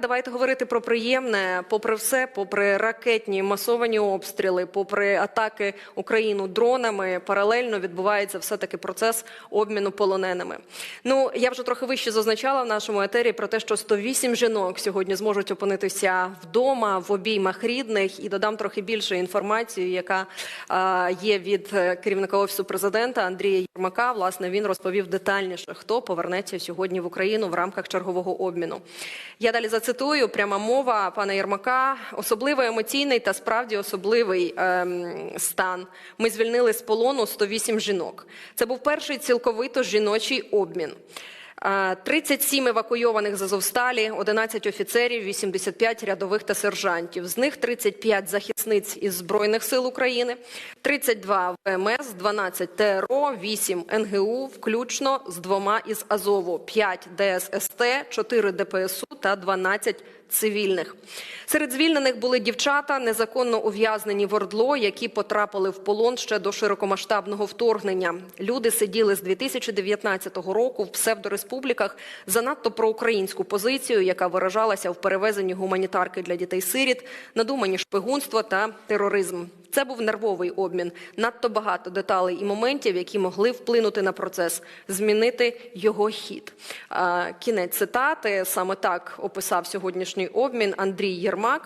давайте говорити про приємне. Попри все, попри ракетні масовані обстріли, попри атаки Україну дронами, паралельно відбувається все таки процес обміну полоненими. Ну я вже трохи вище зазначала в нашому етері про те, що 108 жінок сьогодні зможуть опинитися вдома в обіймах рідних, і додам трохи більше інформації, яка є від е, керівника офісу президента Андрія Єрмака. Власне він розповів детальніше, хто повернеться сьогодні в Україну в рамках чергового обміну. Я далі зацитую пряма мова пана Єрмака. Особливо емоційний та справді особливий ем, стан. Ми звільнили з полону 108 жінок. Це був перший цілковито жіночий обмін. Е, 37 евакуйованих з Азовсталі, 11 офіцерів, 85 рядових та сержантів. З них 35 захисниць із Збройних сил України, 32 ВМС, 12 ТРО, 8 НГУ, включно з двома із Азову, 5 ДССТ, 4 ДПСУ та 12 цивільних. Серед звільнених були дівчата, незаконно ув'язнені в Ордло, які потрапили в полон ще до широкомасштабного вторгнення. Люди сиділи з 2019 року в псевдореспубліках за надто проукраїнську позицію, яка виражалася в перевезенні гуманітарки для дітей-сиріт, надумані шпигунство та тероризм. Це був нервовий обмін. Надто багато деталей і моментів, які могли вплинути на процес, змінити його хід. Кінець цитати саме так описав сьогоднішній обмін Андрій Єрмак.